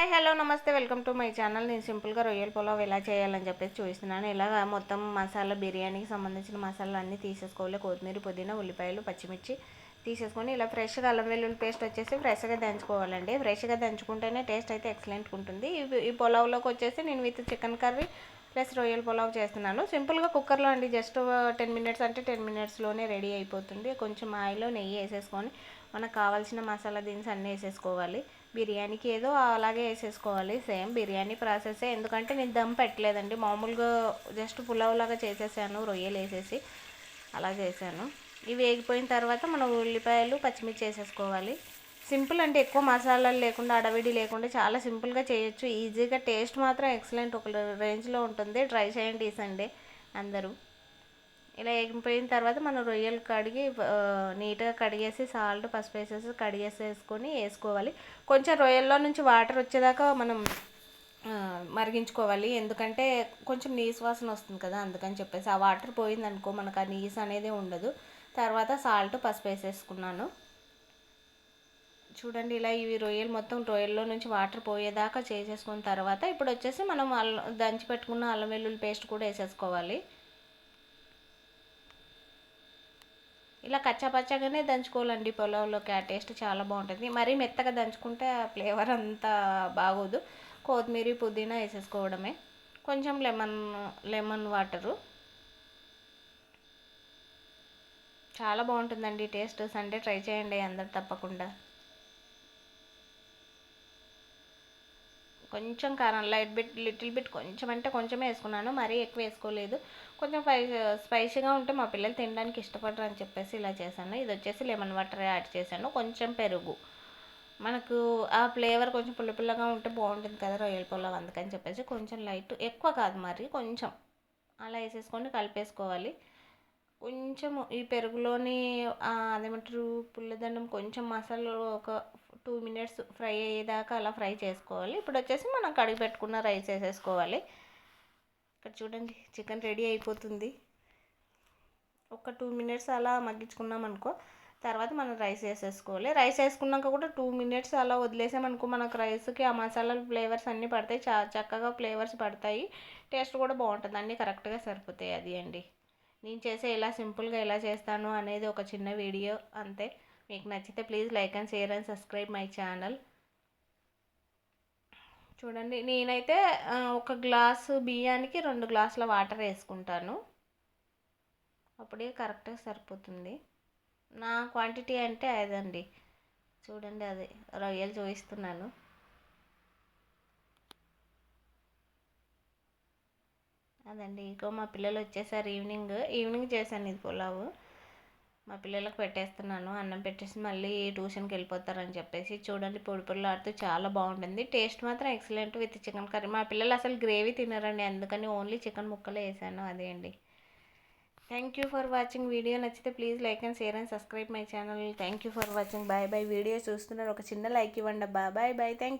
Hi hello నమస్తే welcome to my channel. నేను సింపుల్గా రొయ్యల పులావ్ ఎలా చేయాలని చెప్పేసి చూస్తున్నాను ఇలా మొత్తం మసాలా బిర్యానీకి సంబంధించిన మసాలా అన్నీ తీసేసుకోవాలి. కొత్తిమీర పుదీనా ఉల్లిపాయలు పచ్చిమిర్చి తీసేసుకొని ఇలా ఫ్రెష్గా అల్లం వెల్లుల్లి పేస్ట్ వచ్చేసి ఫ్రెష్గా దంచుకోవాలండి. ఫ్రెష్గా దంచుకుంటేనే టేస్ట్ అయితే ఎక్సలెంట్గా ఉంటుంది. ఇవి- ఈ పులావ్లోకి వచ్చేసి నేను విత్ చికెన్ కర్రీ ప్లస్ రొయ్యల పులావ్ చేస్తున్నాను. సింపుల్గా కుక్కర్లో అండి జస్ట్ టెన్ మినిట్స్ అంటే టెన్ మినిట్స్లోనే రెడీ అయిపోతుంది. కొంచెం ఆయిల్ నెయ్యి వేసేసుకొని మనకు కావాల్సిన మసాలా దినుసు అన్నీ వేసేసుకోవాలి. బిర్యానీకి ఏదో అలాగే వేసేసుకోవాలి. సేమ్ బిర్యానీ ప్రాసెసే. ఎందుకంటే నేను దమ్ పెట్టలేదండి. మామూలుగా జస్ట్ పులావ్ లాగా చేసేసాను. రొయ్యలు వేసేసి అలా చేశాను. ఇవి వేగిపోయిన తర్వాత మనం ఉల్లిపాయలు పచ్చిమిర్చి వేసేసుకోవాలి. సింపుల్ అంటే ఎక్కువ మసాలాలు లేకుండా అడవిడి లేకుండా చాలా సింపుల్గా చేయొచ్చు. ఈజీగా టేస్ట్ మాత్రం ఎక్సలెంట్. ఒక రేంజ్లో ఉంటుంది. ట్రై చేయండి ఈ సండే అందరూ. ఇలా ఎగిపోయిన తర్వాత మనం రొయ్యలు కడిగి నీట్గా కడిగేసి సాల్ట్ పసుపు వేసేసి కడిగేసేసుకొని వేసుకోవాలి. కొంచెం రొయ్యల్లో నుంచి వాటర్ వచ్చేదాకా మనం మరిగించుకోవాలి. ఎందుకంటే కొంచెం నీసు వాసన వస్తుంది కదా అందుకని చెప్పేసి. ఆ వాటర్ పోయిందనుకో మనకు ఆ నీసు అనేది ఉండదు. తర్వాత సాల్ట్ పసుపు వేసేసుకున్నాను. చూడండి ఇలా ఇవి రొయ్యలు మొత్తం రొయ్యల్లో నుంచి వాటర్ పోయేదాకా చేసేసుకున్న తర్వాత ఇప్పుడు వచ్చేసి మనం అల్లం దంచి పెట్టుకున్న అల్లం వెల్లుల్లి పేస్ట్ కూడా వేసేసుకోవాలి. ఇలా కచ్చాపచ్చాగానే దంచుకోవాలండి పొలంలోకి ఆ టేస్ట్ చాలా బాగుంటుంది. మరీ మెత్తగా దంచుకుంటే ఆ ఫ్లేవర్ అంతా బాగోదు. కొత్తిమీర పుదీనా వేసేసుకోవడమే. కొంచెం లెమన్ లెమన్ వాటరు. చాలా బాగుంటుందండి టేస్ట్. సండే ట్రై చేయండి అందరు తప్పకుండా. కొంచెం కారం లైట్ బిట్ లిటిల్ బిట్ కొంచెం అంటే కొంచెమే వేసుకున్నాను. మరీ ఎక్కువ వేసుకోలేదు. కొంచెం స్పైసీగా ఉంటే మా పిల్లలు తినడానికి ఇష్టపడరు అని చెప్పేసి ఇలా చేశాను. ఇది వచ్చేసి లెమన్ వాటర్ యాడ్ చేశాను. కొంచెం పెరుగు. మనకు ఆ ఫ్లేవర్ కొంచెం పుల్ల పుల్లగా ఉంటే బాగుంటుంది కదా రొయ్యల పొలం అందుకని చెప్పేసి కొంచెం లైట్ ఎక్కువ కాదు మరి కొంచెం. అలా వేసేసుకొని కలిపేసుకోవాలి. కొంచెం ఈ పెరుగులోని అదేమంటారు పుల్లదండం కొంచెం మసాలా ఒక టూ మినిట్స్ ఫ్రై అయ్యేదాకా అలా ఫ్రై చేసుకోవాలి. ఇప్పుడు వచ్చేసి మనం కడిగి పెట్టుకున్న రైస్ వేసేసుకోవాలి. ఇక్కడ చూడండి చికెన్ రెడీ అయిపోతుంది. ఒక టూ మినిట్స్ అలా మగ్గించుకున్నాం అనుకో తర్వాత మనం రైస్ వేసేసుకోవాలి. రైస్ వేసుకున్నాక కూడా టూ మినిట్స్ అలా వదిలేసామనుకో మనకు రైస్కి ఆ మసాలాలు ఫ్లేవర్స్ అన్నీ పడతాయి. చా చక్కగా ఫ్లేవర్స్ పడతాయి. టేస్ట్ కూడా బాగుంటుంది. అన్నీ కరెక్ట్గా సరిపోతాయి అది అండి. నేను చేసే ఇలా సింపుల్గా ఎలా చేస్తాను అనేది ఒక చిన్న వీడియో అంతే. మీకు నచ్చితే please like and share and subscribe my channel చూడండి నేనైతే ఒక గ్లాసు బియ్యానికి రెండు గ్లాసుల వాటర్ వేసుకుంటాను. అప్పుడే కరెక్ట్గా సరిపోతుంది. నా క్వాంటిటీ అంటే అదండి. చూడండి అది రొయ్యలు చూపిస్తున్నాను. అదండి ఇగో మా పిల్లలు వచ్చేసారు ఈవినింగ్ ఈవినింగ్ చేశాను ఇది పులావు. మా పిల్లలకు పెట్టేస్తున్నాను అన్నం పెట్టేసి మళ్ళీ ట్యూషన్కి వెళ్ళిపోతారని చెప్పేసి చూడండి పొడి పొడిలాడుతూ చాలా బాగుంటుంది. టేస్ట్ మాత్రం ఎక్సలెంట్ విత్ చికెన్ కర్రీ. మా పిల్లలు అసలు గ్రేవీ తినరండి అందుకని ఓన్లీ చికెన్ ముక్కలే వేసాను అదే అండి. Thank you for watching video నచ్చితే please like and share and subscribe my channel thank you for watching bye bye video చూస్తున్నారు ఒక చిన్న లైక్ ఇవ్వండి అబ్బా. Bye bye thank you